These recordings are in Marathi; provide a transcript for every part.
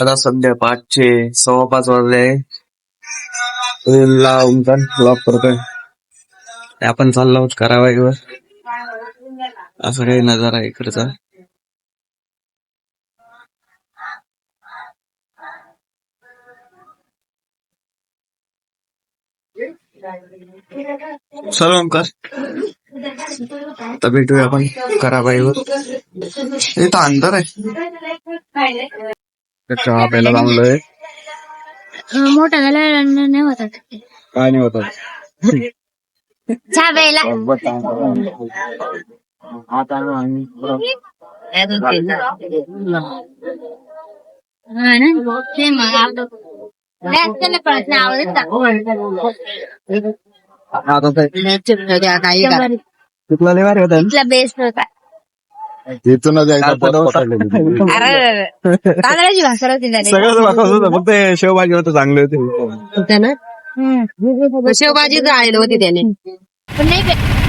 आता सध्या पाचशे सव्वा पाच वाजले लावून ब्लॉक करतोय ते आपण चाललो आहोत करावाईवर असं काही नजारा आहे इकडचा चल ओंकार आता भेटूया आपण कराबाईवर इथं अंतर आहे चहा प्यायला थांबलोय मोठा झाला नाही होतात. काय नाही होत. चहा प्यायला ते मग आवडत आता होता इथला बेस्ट होता. तिथूनच कालचा एकदा डोसा. अरे तांदळाची भाकर होती त्याने. सगळं दाखवत होतं फक्त हे शेवभाजी होतं चांगले होते. शेवभाजी आलेलं होती त्याने. पण नाही पे-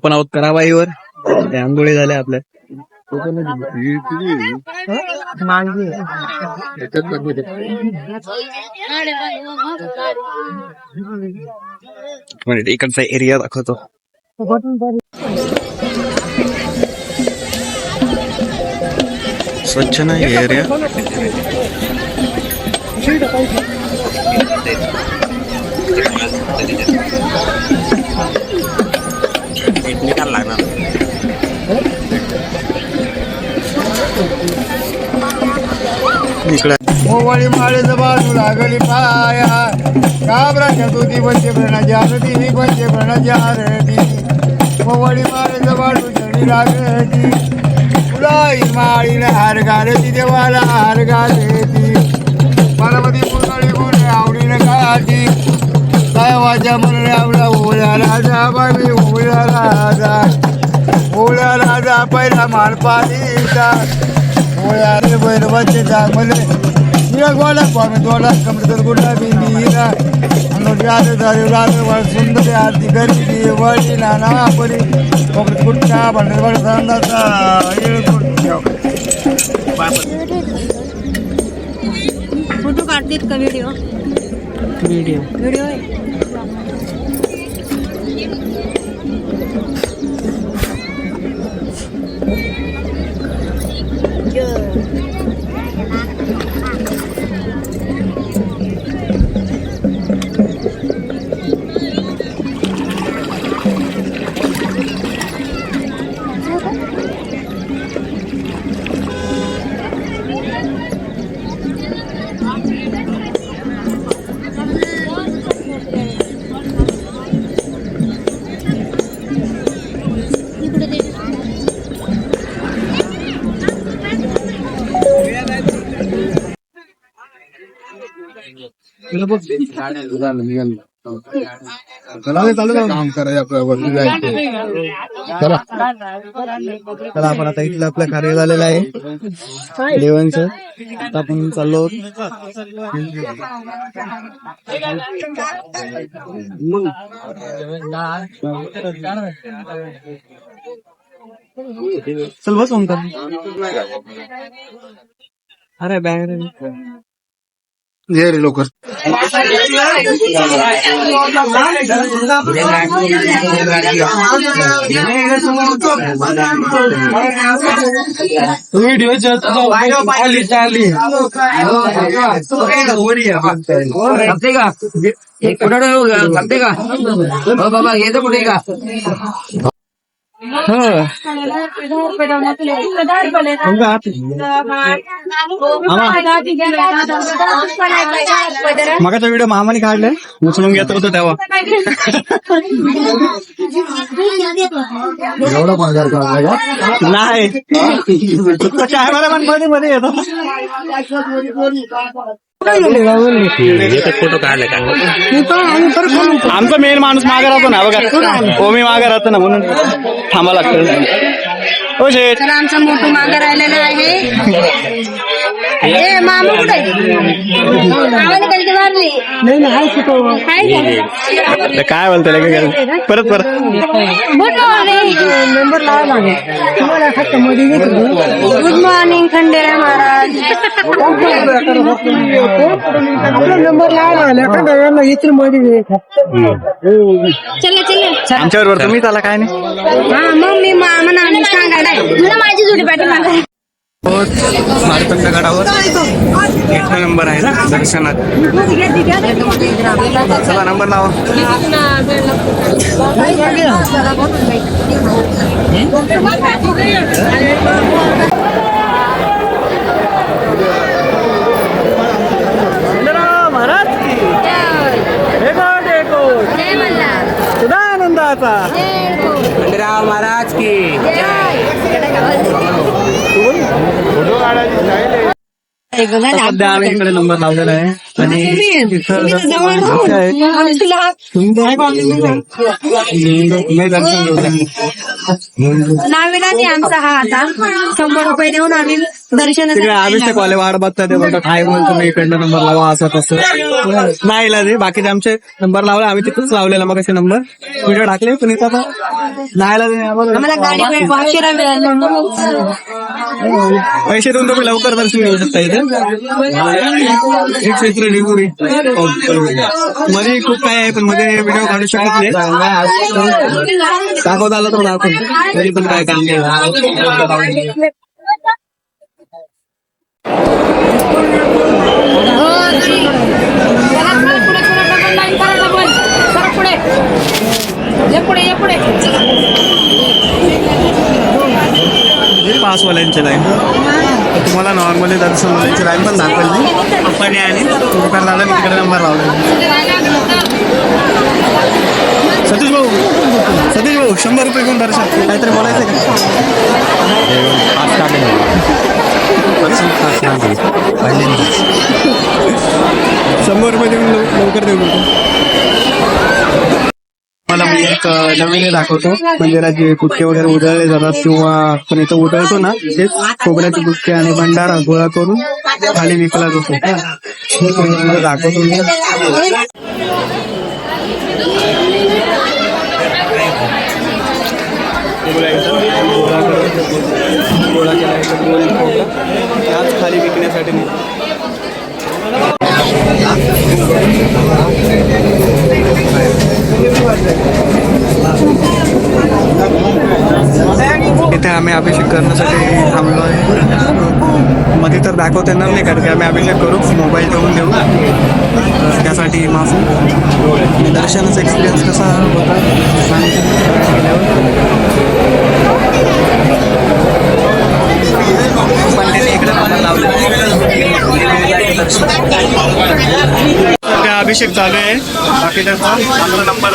आपण आहोत कराबाईवर ते आंघोळी झाल्या आपल्या म्हणजे इकडचा एरिया दाखवतो. स्वच्छ नाही एरिया. इकडे मोवाळी माळेचं बाजू लागली पाया. काबराच्या दुधी पंचे भरणाची आरती ही पंचे भरणाची आरती. मोवाळी माळेचं बाजू जणी लागली. फुलाई माळीने हार घालती देवाला हार घालती. पार्वती पुरळी गुण आवडीने गाठी देवाच्या मनाने आवडा ओळ्या राजा बाबी ओळ्या राजा. ओळ्या राजा पहिला मानपालीचा ओळ्या रे भैरवाचे चांगले निळा गोला स्वामी दोला कमरेतर गुडला बिंदीरा अनुज आले झाले राजे वळ सुंदर आरती गरीबी वळी नाना परी कमरेत गुटका भांडे वळ सांदाचा फोटो काढतेत का व्हिडिओ व्हिडिओ व्हिडिओ เด้อ काम करायचं आपल्या जायचं चला चला आपण आता इथलं आपलं कार्य झालेलं आहे. देवांचं आता आपण चाललो चल बस ओमकार अरे बॅग ये रे लवकर. व्हिडिओ आली चालली सांगते का? कुठं सांगते का? हो बाबा येतं कुठे का? मगाचा व्हिडिओ मामाने काढलाय उचलून घेत होतो तेव्हा एवढा पगार काढला का नाही मध्ये मध्ये येतो फोटो काढले का आमचा मेन माणूस मागे राहतो ना बघा. ओमी मागे राहतो ना म्हणून थांबा लागतं. हो शेठ तर आमचा मोठू मागे राहिलेला आहे. ए मामा कुठे आवाज कधी मारली ते. काय बोलते लगे गेलं. परत. परत गुड मॉर्निंग खंडेराय महाराज. चला चला. आमच्या बरोबर तुम्ही त्याला काय नाही? हा मग मी मामा सांगायला तुला माझी जोडी पाठी मागा मारतंड गडावर एकटा नंबर आहे ना दर्शनात. चला नंबर लावा. महाराज जय मल्हार. आनंदाचा? महाराज की. सध्या आम्ही इकडे नंबर लावलेला आहे आणि आमचा हा आता. शंभर रुपये देऊन आम्ही अभिषेक वाले वाट बघतात ते म्हणतात काय बोलतो मी इकडनं नंबर लावा असं तसं. नाही इलाज आहे बाकीचे आमचे नंबर लावले आम्ही तिथंच लावलेला मग असे नंबर व्हिडिओ टाकले पण इथं आता नाही पैसे देऊन तुम्ही लवकर दर्शन घेऊ शकता इथे. एक क्षेत्र डिगुरी मध्ये खूप काय आहे पण मध्ये व्हिडिओ काढू शकत नाही. दाखवता आलं तर दाखव तरी पण काय काम नाही. पासवाल्यांची लाईन तुम्हाला नॉर्मली दर्शनवाल्यांची लाईन पण दाखवली. पण आणि दुकान लावलं मी तिकडे नंबर लावला सतीश भाऊ. सतीश भाऊ शंभर रुपये घेऊन दर्शन. काहीतरी बोलायचं का? लव- लवकर देऊ नको मला मी एक नवीन हे दाखवतो मंदिराचे कुटके वगैरे उधळले जातात किंवा आपण इथं उधळतो ना तेच खोबऱ्याचे कुटके आणि भंडारा गोळा करून खाली विकला जातो हे दाखवतो मी गोळा केला. त्याच खाली विकण्यासाठी. इथे आम्ही अभिषेक करण्यासाठी थांबलो आहे. मध्ये तर दाखवता येणार नाही कारण की आम्ही अभिषेक करू मोबाईल ठेवून देऊ. त्यासाठी माफी. दर्शनाचा एक्सपिरियन्स कसा होता? सांगितलं. अभिषेक चालू आहे. बाकी त्याचा नंबर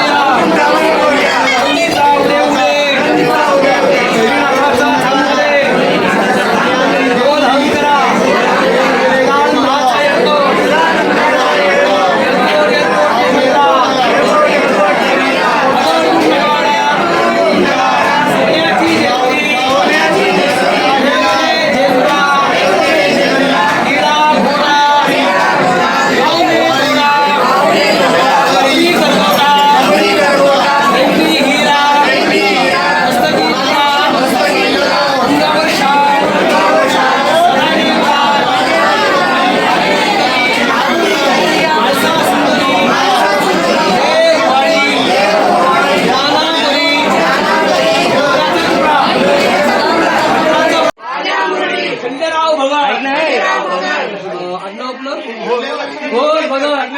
घोर भगत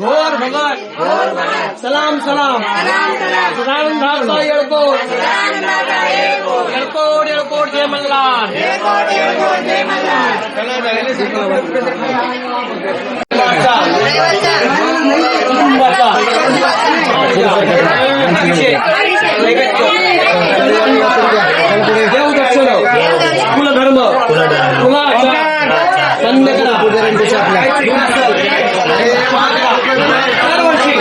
घोर भगत सलाम सलाम। सदानंद धारचा येळकोट येळकोट येळकोट जय मल्हार। देवदर्शन कुलधर्म कुला बंद करा दरवर्षी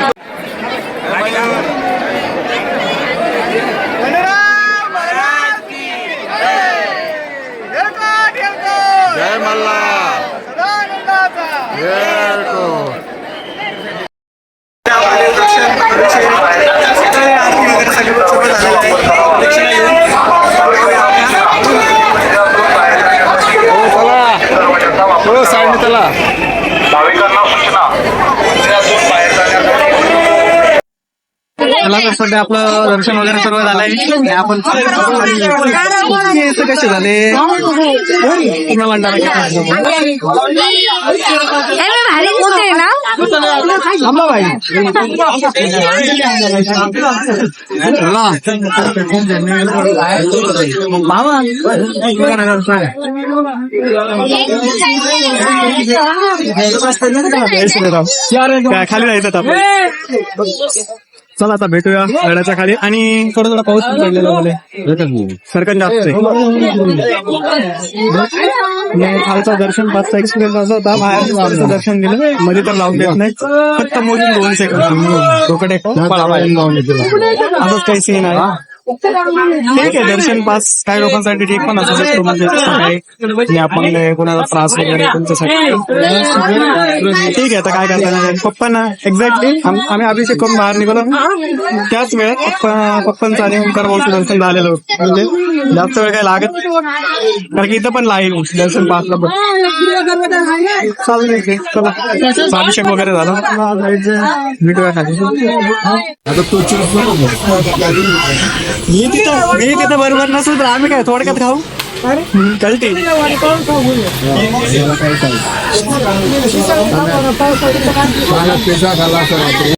जय मल्हार हो साईड चला भाविकांना सूचना मंदिरातून बाहेर जाण्यासाठी मला तर सध्या आपलं दर्शन वगैरे सर्व झालंय आणि आपण हे कसे झाले पूर्ण भंडारा घेतला. भारी मोठे ना। थांबा बाई मामा काय खाली राहायचं आता आपण. चला आता भेटूया गडाच्या खाली. आणि थोडा थोडा पाऊस पण पडलेला सरकन जास्त आहे खालचा दर्शन पाचचा एक्सपिरियन्स असा होता. बाहेर दर्शन दिलं. मध्ये तर लावून देत नाही फक्त मोजून दोन सेकंद डोकं टेकून. असंच काही सीन आहे. ठीक आहे दर्शन पास काही लोकांसाठी ठीक पण असू शकतो म्हणजे नाही आपण कोणाला त्रास वगैरे तुमच्यासाठी. ठीक आहे आता काय करता पप्पा ना एक्झॅक्टली आम्ही अभिषेक करून बाहेर निघालो. त्याच वेळेत पप्पा पप्पांचं आणि ओंकार भाऊचं दर्शन झालेलं होतं म्हणजे जास्त वेळ काही लागत नाही. कारण की इथं पण लाईन दर्शन पासला पण चालेल ठीक आहे. चला. अभिषेक वगैरे झाला. भेटूया खाली. मी तिथं मी तिथं बरोबर नसेल तर आम्ही काय थोडक्यात खाऊ? कळते. पेशा खाला असं रात्री.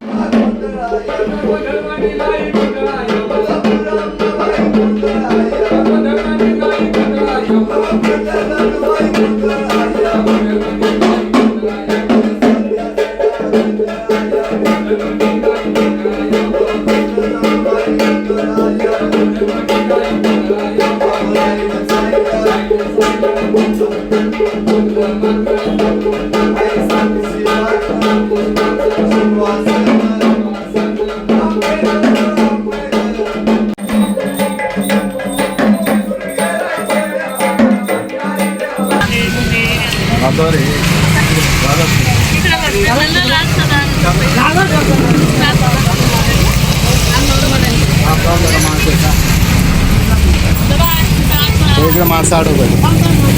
इकडे माणसं अडवत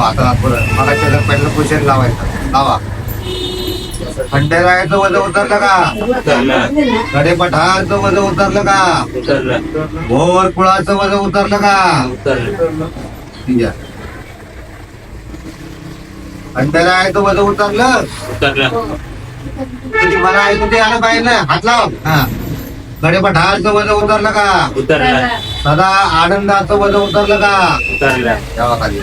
आता मला त्याला पहिलं क्वेश्चन लावायचं. लावा. खंडेरायाचं वजन उतरलं का? गडे पठारचं वजन उतरलं का? भोर कुळाचं वजन उतरलं का? ठीक आहे. खंडेरायाचं वजन उतरलं? तुझी मला ऐकू ते आलं पाहिजे ना. हात लाव. हा. गडे पठारचं वजन उतरलं का? सदा आनंदाचं वजन उतरलं का? तेव्हा खाली.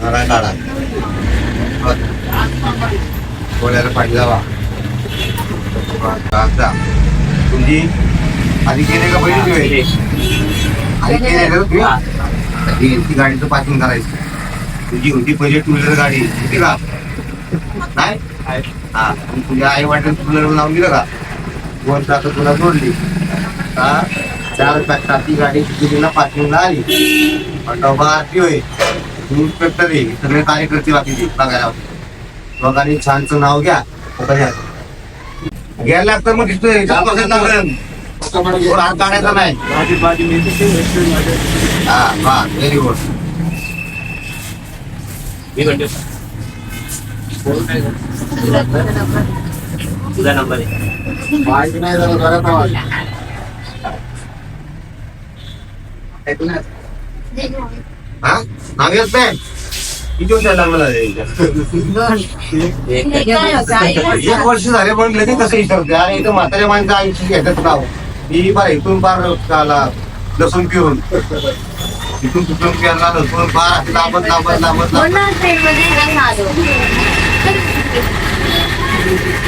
काढा पाहिजे जावा तुमची आधी केले का पहिली वेळ? आधी केले का तुम्ही? आधी गाडीचं पासिंग करायचं. तुझी होती पहिली टू व्हीलर गाडी. होती का? नाही? हा मग तुझ्या आई वाटेल व्हीलर लावून दिलं का? दोन तास तुला जोडली. हा चार तास ती गाडी दिल्लीला पासिंगला आली. डबा आरती होय. इन्स्पेक्टर आहे. सगळे कार्यकर्ते बाकीचे बघायला. लोकांनी छानचं नाव घ्या. घ्यायला लागतं मग दिसतोय हात काढायचा नाही. हा हा व्हेरी गुड तुझा नंबर आहे. माहिती नाही झालं घरात आवाज. हा? नाव येत नाही? किती वर्ष लागलं एक वर्ष झाले पण लगेच कसं विचारते अरे इथं म्हाताऱ्या माणसं आयुष्य घेतात नाव मी पार इथून पार आला लसूण पिरून इथून तिथून पिरला लसूण पार असं लांबत लांबत लांबत लांबत अरे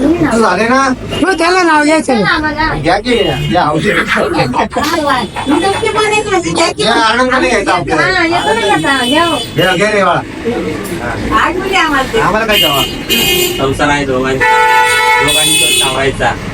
झाले ना? त्याला नाव घ्यायचं घ्या की या औषध. या आनंदाने घ्यायचा आपल्याला घ्या घ्या रे बाळा. आम्हाला. काय संसार आहे दोघांचा. दोघांनी तो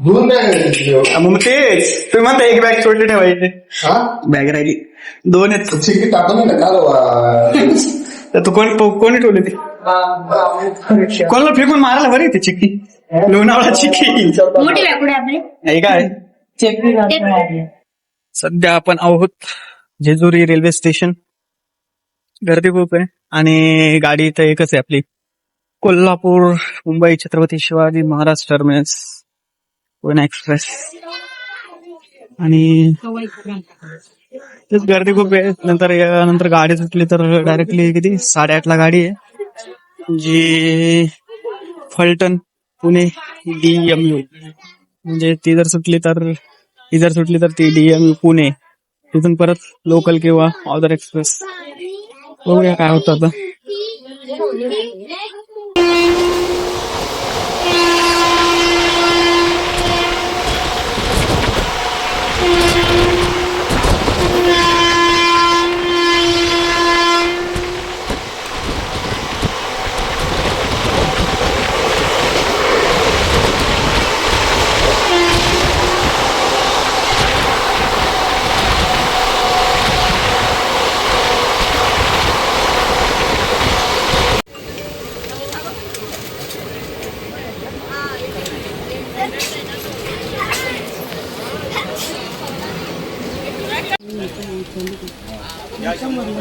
बॅग मग तेच. तुम्ही म्हणता एक बॅग छोटी ठेवायची हा? बॅग राहिली. दोन आहेत. चिकी टाकून नका तर तू कोणी कोणी ठेवली ती? कोणाला फेकून मारायला बरी ती चिक्की? लोणावळा चिक्की. मोठी आपली? हे काय? सध्या आपण आहोत जेजुरी रेल्वे स्टेशन. गर्दी खूप आहे. आणि गाडी इथं एकच आहे आपली. कोल्हापूर मुंबई छत्रपती शिवाजी महाराज टर्मिनस कोण एक्सप्रेस. आणि तेच गर्दी खूप आहे. नंतर नंतर गाडी सुटली तर डायरेक्टली किती? साडेआठला गाडी आहे. जी फलटण पुणे डीएमयू म्हणजे ती जर सुटली तर ती जर सुटली तर ती डीएमयू पुणे. तिथून परत लोकल किंवा ऑदर एक्सप्रेस बघूया काय होतं आता.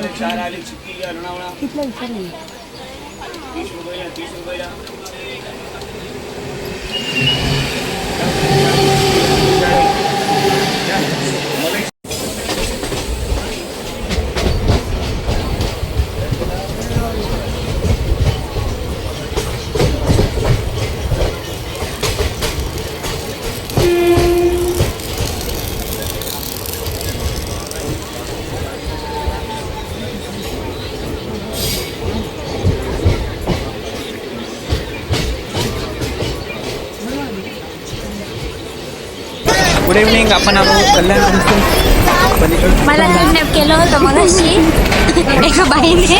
चार आले चिक्की लोणावळा कितला विचार नाही तीस रुपयाला तीस रुपयाला गुड इव्हनिंग आपण आलो कल्याण पलीकडे मला किडनॅप केलं होतं मग एका बाईने.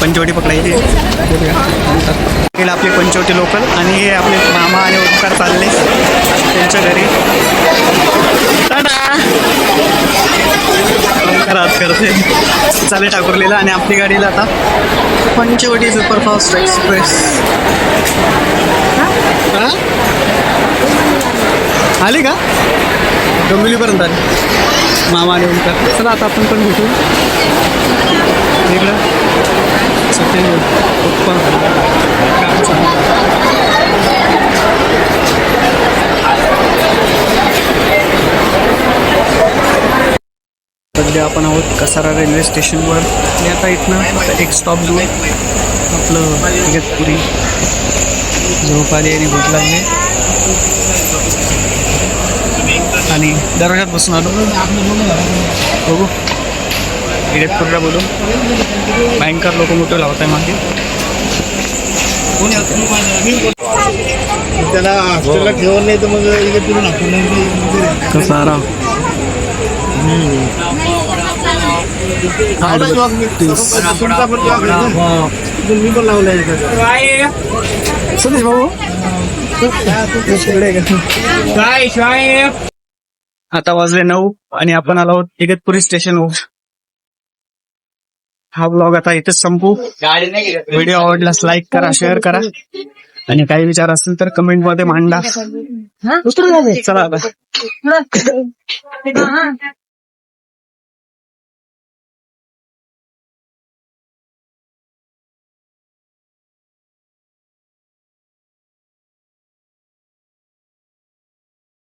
पंचवटी पकडायची. आपली पंचवटी लोकल आणि हे आपले मामा आणि ओंकार चालले त्यांच्या घरी. खराब करते. चाले ठाकूरलेला आणि आपली गाडीला आता पंचवटी सुपरफास्ट एक्सप्रेस. हा? आली का? डोंबिवलीपर्यंत आली. मामा आणि ओमकार चला आता आपण पण भेटू. इकडं. सत्य सध्या आपण आहोत कसारा रेल्वे स्टेशनवर. आणि आता इथनं एक स्टॉप घेऊ आपलं इगतपुरी झोप आली आणि भूक लागली आणि दरवाजात बसून आलो. बघू. इगतपुरीला बोलू. भयंकर लोक मोठं लावत आहे मागे त्याला हॉस्टेलला ठेवून नाही तर मग इकडे आपण कसारा. मी पण लावलाय सुदेश भाऊ? आता वाजले नऊ आणि आपण आलो आहोत इगतपुरी स्टेशनवर हा ब्लॉग आता इथेच संपू. व्हिडिओ आवडल्यास लाईक करा शेअर करा. आणि काही विचार असतील तर कमेंटमध्ये मांडा. चला आता